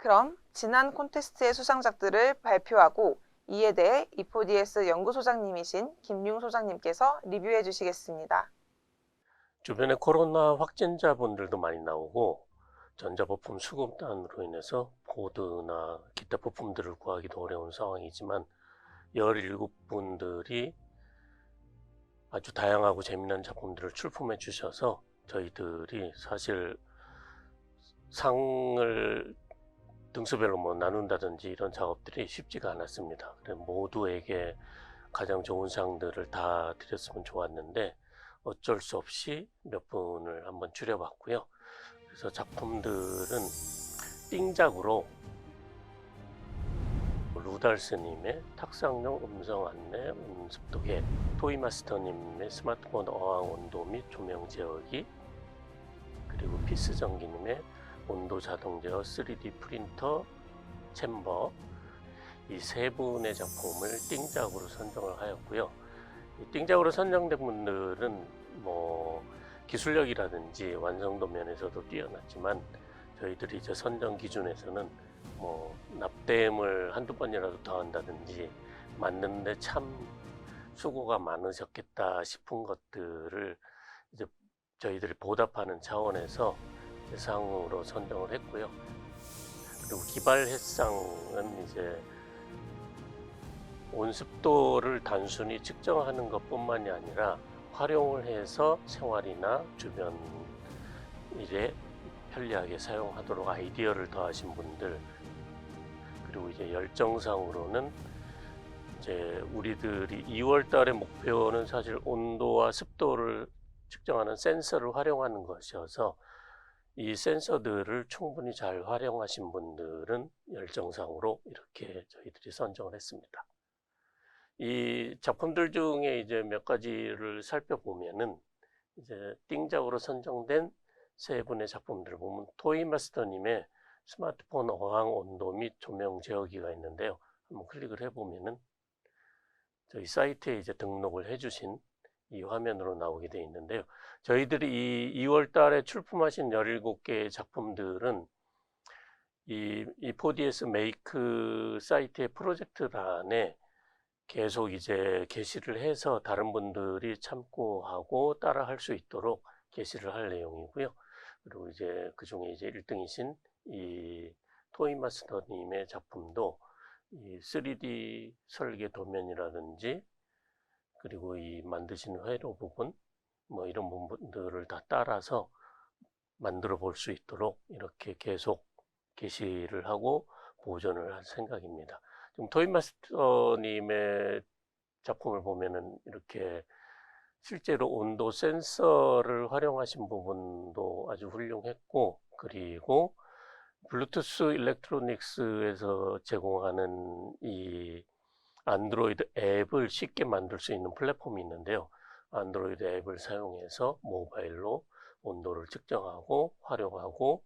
그럼 지난 콘테스트의 수상작들을 발표하고 이에 대해 이포디에스 연구소장님이신 김융 소장님께서 리뷰해 주시겠습니다. 주변에 코로나 확진자분들도 많이 나오고 전자부품 수급난으로 인해서 보드나 기타 부품들을 구하기도 어려운 상황이지만 17분들이 아주 다양하고 재미난 작품들을 출품해 주셔서 저희들이 사실 상을 등수별로 뭐 나눈다든지 이런 작업들이 쉽지가 않았습니다. 모두에게 가장 좋은 상들을 다 드렸으면 좋았는데 어쩔 수 없이 몇 분을 한번 줄여봤고요. 그래서 작품들은 띵작으로 루달스님의 탁상용 음성 안내 음습도계, 토이마스터님의 스마트폰 어항 온도 및 조명 제어기, 그리고 피스전기님의 온도 자동 제어 3D 프린터 챔버 이 세 분의 작품을 띵작으로 선정을 하였고요. 이 띵작으로 선정된 분들은 뭐 기술력이라든지 완성도 면에서도 뛰어났지만 저희들이 이제 선정 기준에서는 뭐 납땜을 한두 번이라도 더 한다든지 맞는데 참 수고가 많으셨겠다 싶은 것들을 이제 저희들이 보답하는 차원에서 대상으로 선정을 했고요. 그리고 기발 햇상은 이제 온습도를 단순히 측정하는 것뿐만이 아니라 활용을 해서 생활이나 주변 일에 편리하게 사용하도록 아이디어를 더하신 분들 그리고 이제 열정상으로는 이제 우리들이 2월 달의 목표는 사실 온도와 습도를 측정하는 센서를 활용하는 것이어서 이 센서들을 충분히 잘 활용하신 분들은 열정상으로 이렇게 저희들이 선정을 했습니다. 이 작품들 중에 이제 몇 가지를 살펴보면은 이제 띵작으로 선정된 세 분의 작품들을 보면 토이마스터님의 스마트폰 어항 온도 및 조명 제어기가 있는데요. 한번 클릭을 해보면은 저희 사이트에 이제 등록을 해주신 이 화면으로 나오게 되어 있는데요. 저희들이 이 2월 달에 출품하신 17개의 작품들은 이, 이 4DS 메이크 사이트의 프로젝트란에 계속 이제 게시를 해서 다른 분들이 참고하고 따라 할 수 있도록 게시를 할 내용이고요. 그리고 이제 그 중에 이제 1등이신 이 토이마스터님의 작품도 이 3D 설계 도면이라든지 그리고 이 만드신 회로 부분 뭐 이런 부분들을 다 따라서 만들어 볼 수 있도록 이렇게 계속 게시를 하고 보존을 할 생각입니다. 지금 토이마스터님의 작품을 보면은 이렇게 실제로 온도 센서를 활용하신 부분도 아주 훌륭했고 그리고 블루투스 일렉트로닉스에서 제공하는 이 안드로이드 앱을 쉽게 만들 수 있는 플랫폼이 있는데요. 안드로이드 앱을 사용해서 모바일로 온도를 측정하고 활용하고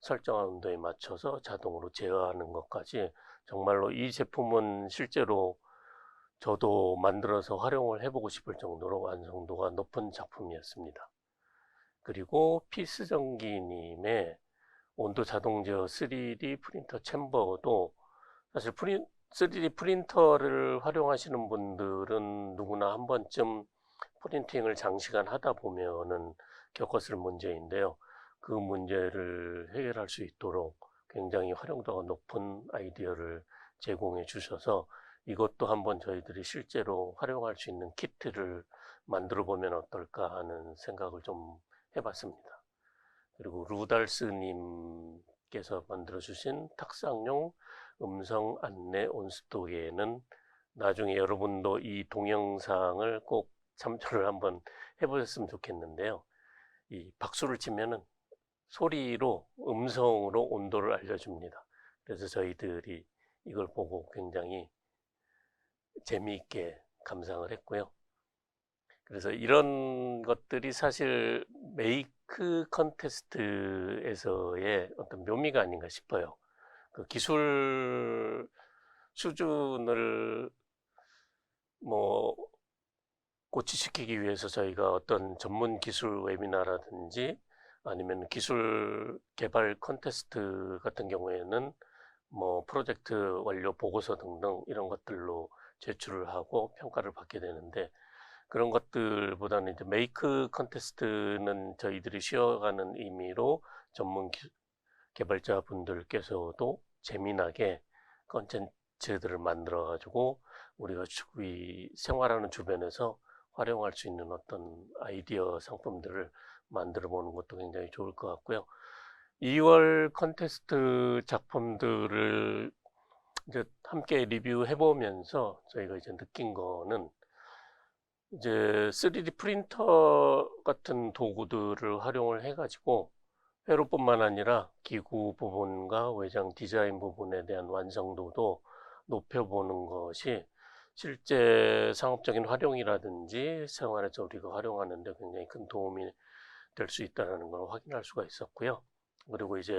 설정한 온도에 맞춰서 자동으로 제어하는 것까지 정말로 이 제품은 실제로 저도 만들어서 활용을 해보고 싶을 정도로 완성도가 높은 작품이었습니다. 그리고 피스전기님의 온도 자동 제어 3D 프린터 챔버도 사실 프린, 3D 프린터를 활용하시는 분들은 누구나 한 번쯤 프린팅을 장시간 하다 보면은 겪었을 문제인데요. 그 문제를 해결할 수 있도록 굉장히 활용도가 높은 아이디어를 제공해 주셔서 이것도 한번 저희들이 실제로 활용할 수 있는 키트를 만들어 보면 어떨까 하는 생각을 좀 해봤습니다. 그리고 루달스님께서 만들어 주신 탁상용 음성 안내 온스톡에는 나중에 여러분도 이 동영상을 꼭 참조를 한번 해보셨으면 좋겠는데요. 이 박수를 치면은 소리로 음성으로 온도를 알려줍니다. 그래서 저희들이 이걸 보고 굉장히 재미있게 감상을 했고요. 그래서 이런 것들이 사실 메이크 컨테스트에서의 어떤 묘미가 아닌가 싶어요. 그 기술 수준을 뭐 고치시키기 위해서 저희가 어떤 전문 기술 웨비나라든지 아니면 기술 개발 컨테스트 같은 경우에는 뭐 프로젝트 완료 보고서 등등 이런 것들로 제출을 하고 평가를 받게 되는데 그런 것들보다는 이제 메이크 컨테스트는 저희들이 쉬어가는 의미로 전문 기- 개발자분들께서도 재미나게 컨텐츠들을 만들어 가지고 우리가 주위 생활하는 주변에서 활용할 수 있는 어떤 아이디어 상품들을 만들어 보는 것도 굉장히 좋을 것 같고요. 2월 컨테스트 작품들을 이제 함께 리뷰해 보면서 저희가 이제 느낀 거는 이제 3D 프린터 같은 도구들을 활용을 해 가지고 회로뿐만 아니라 기구 부분과 외장 디자인 부분에 대한 완성도도 높여보는 것이 실제 상업적인 활용이라든지 생활에서 우리가 활용하는 데 굉장히 큰 도움이 될 수 있다는 걸 확인할 수가 있었고요. 그리고 이제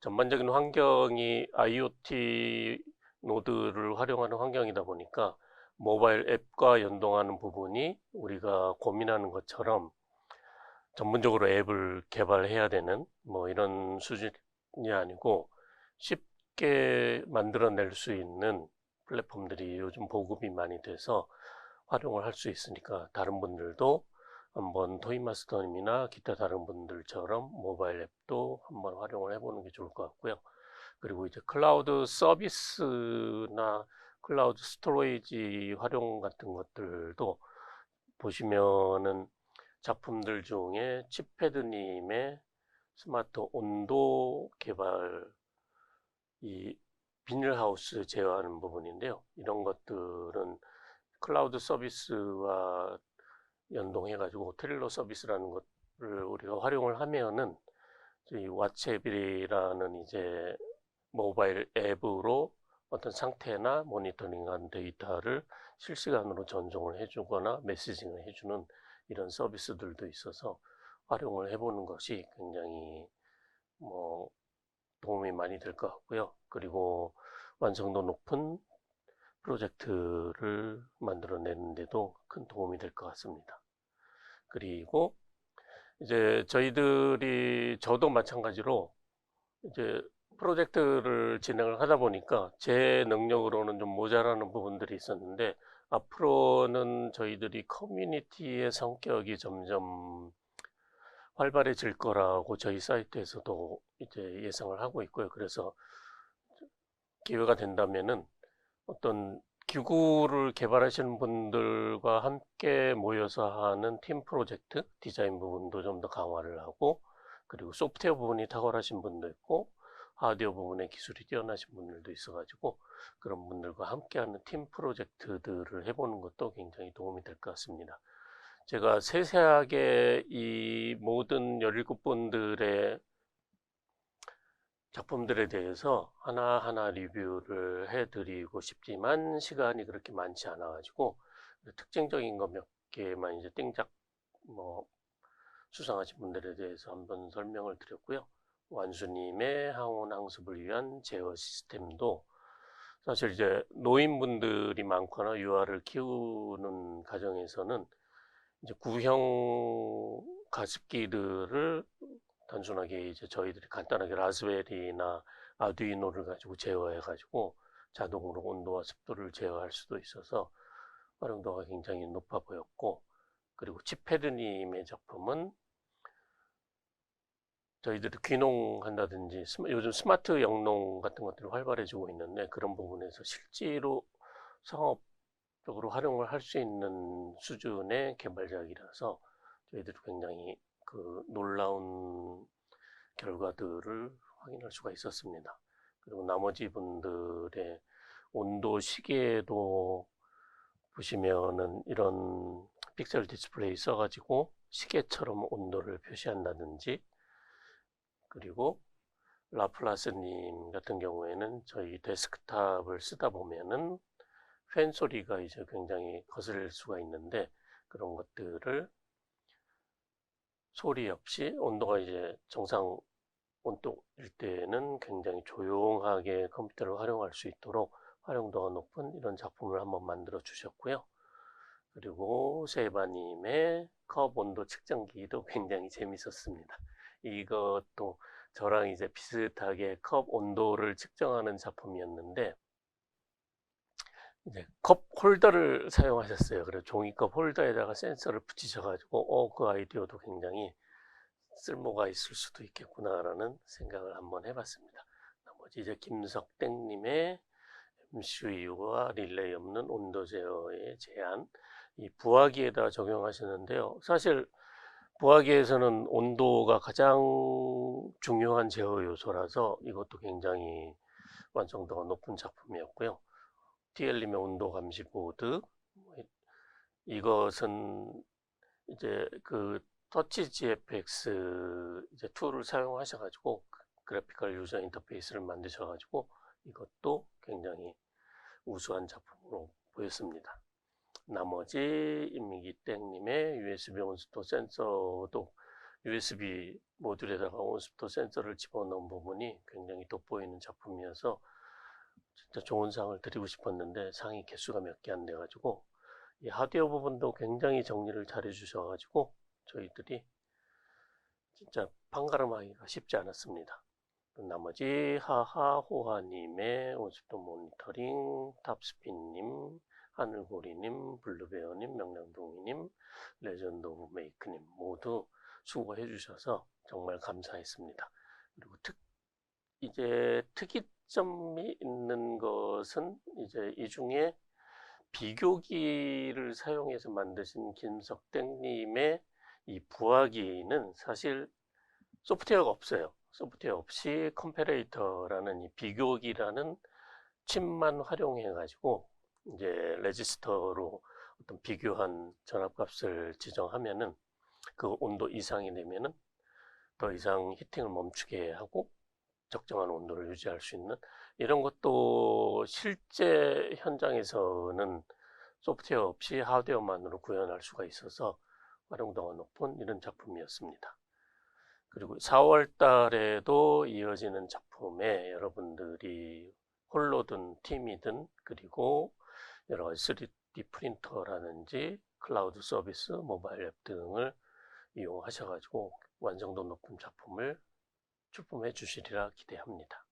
전반적인 환경이 IoT 노드를 활용하는 환경이다 보니까 모바일 앱과 연동하는 부분이 우리가 고민하는 것처럼 전문적으로 앱을 개발해야 되는 뭐 이런 수준이 아니고 쉽게 만들어낼 수 있는 플랫폼들이 요즘 보급이 많이 돼서 활용을 할 수 있으니까 다른 분들도 한번 토이마스터님이나 기타 다른 분들처럼 모바일 앱도 한번 활용을 해보는 게 좋을 것 같고요. 그리고 이제 클라우드 서비스나 클라우드 스토리지 활용 같은 것들도 보시면은 작품들 중에 칩패드님의 스마트 온도 개발 이 비닐하우스 제어하는 부분인데요. 이런 것들은 클라우드 서비스와 연동해 가지고 트릴러 서비스라는 것을 우리가 활용을 하면은 이 왓츠앱이라는 이제 모바일 앱으로 어떤 상태나 모니터링한 데이터를 실시간으로 전송을 해주거나 메시징을 해주는 이런 서비스들도 있어서 활용을 해보는 것이 굉장히 뭐 도움이 많이 될 것 같고요. 그리고 완성도 높은 프로젝트를 만들어내는데도 큰 도움이 될 것 같습니다. 그리고 이제 저희들이 저도 마찬가지로 이제 프로젝트를 진행을 하다 보니까 제 능력으로는 좀 모자라는 부분들이 있었는데 앞으로는 저희들이 커뮤니티의 성격이 점점 활발해질 거라고 저희 사이트에서도 이제 예상을 하고 있고요. 그래서 기회가 된다면은 어떤 기구를 개발하시는 분들과 함께 모여서 하는 팀 프로젝트 디자인 부분도 좀 더 강화를 하고 그리고 소프트웨어 부분이 탁월하신 분도 있고 하드웨어 부분에 기술이 뛰어나신 분들도 있어가지고 그런 분들과 함께하는 팀 프로젝트들을 해보는 것도 굉장히 도움이 될 것 같습니다. 제가 세세하게 이 모든 17분들의 작품들에 대해서 하나하나 리뷰를 해드리고 싶지만 시간이 그렇게 많지 않아가지고 특징적인 거 몇 개만 이제 땡작 뭐 수상하신 분들에 대해서 한번 설명을 드렸고요. 완수님의 항원 항습을 위한 제어 시스템도 사실 이제 노인분들이 많거나 유아를 키우는 가정에서는 이제 구형 가습기들을 단순하게 이제 저희들이 간단하게 라즈베리나 아두이노를 가지고 제어해 가지고 자동으로 온도와 습도를 제어할 수도 있어서 활용도가 굉장히 높아 보였고 그리고 칩패드님의 작품은 저희들이 귀농한다든지 요즘 스마트 영농 같은 것들이 활발해지고 있는데 그런 부분에서 실제로 상업적으로 활용을 할 수 있는 수준의 개발작이라서 저희들이 굉장히 그 놀라운 결과들을 확인할 수가 있었습니다. 그리고 나머지 분들의 온도 시계도 보시면은 이런 픽셀 디스플레이 써가지고 시계처럼 온도를 표시한다든지 그리고 라플라스님 같은 경우에는 저희 데스크탑을 쓰다 보면은 팬 소리가 이제 굉장히 거슬릴 수가 있는데 그런 것들을 소리 없이 온도가 이제 정상 온도일 때는 굉장히 조용하게 컴퓨터를 활용할 수 있도록 활용도가 높은 이런 작품을 한번 만들어 주셨고요. 그리고 세바님의 컵 온도 측정기도 굉장히 재밌었습니다. 이것도 저랑 이제 비슷하게 컵 온도를 측정하는 작품이었는데 이제 컵 홀더를 사용하셨어요. 그래서 종이컵 홀더에다가 센서를 붙이셔가지고 어 그 아이디어도 굉장히 쓸모가 있을 수도 있겠구나라는 생각을 한번 해봤습니다. 나머지 이제 김석땡님의 MCU와 릴레이 없는 온도 제어의 제한 이 부화기에다 적용하시는데요. 사실 부화기에서는 온도가 가장 중요한 제어 요소라서 이것도 굉장히 완성도가 높은 작품이었고요. TL님의 온도 감시 보드 이것은 이제 그 터치 GFX 이제 툴을 사용하셔가지고 그래픽컬 유저 인터페이스를 만드셔가지고 이것도 굉장히 우수한 작품으로 보였습니다. 나머지 임미기땡님의 USB 온습도 센서도 USB 모듈에다가 온습도 센서를 집어넣은 부분이 굉장히 돋보이는 작품이어서 진짜 좋은 상을 드리고 싶었는데 상이 개수가 몇 개 안 돼가지고 이 하드웨어 부분도 굉장히 정리를 잘 해주셔가지고 저희들이 진짜 판가름하기가 쉽지 않았습니다. 나머지 하하 호하님의 온습도 모니터링, 탑스핀님, 하늘고리님, 블루베어님, 명량동이님, 레전드 오브 메이크님 모두 수고해 주셔서 정말 감사했습니다. 그리고 특 이제 특이점이 있는 것은 이제 이 중에 비교기를 사용해서 만드신 김석땡님의 이 부화기는 사실 소프트웨어가 없어요. 소프트웨어 없이 컴페레이터라는 이 비교기라는 칩만 활용해 가지고 이제 레지스터로 어떤 비교한 전압값을 지정하면은 그 온도 이상이 되면은 더 이상 히팅을 멈추게 하고 적정한 온도를 유지할 수 있는 이런 것도 실제 현장에서는 소프트웨어 없이 하드웨어만으로 구현할 수가 있어서 활용도가 높은 이런 작품이었습니다. 그리고 4월 달에도 이어지는 작품에 여러분들이 홀로든 팀이든 그리고 여러 가지 3D 프린터라든지 클라우드 서비스, 모바일 앱 등을 이용하셔가지고 완성도 높은 작품을 출품해 주시리라 기대합니다.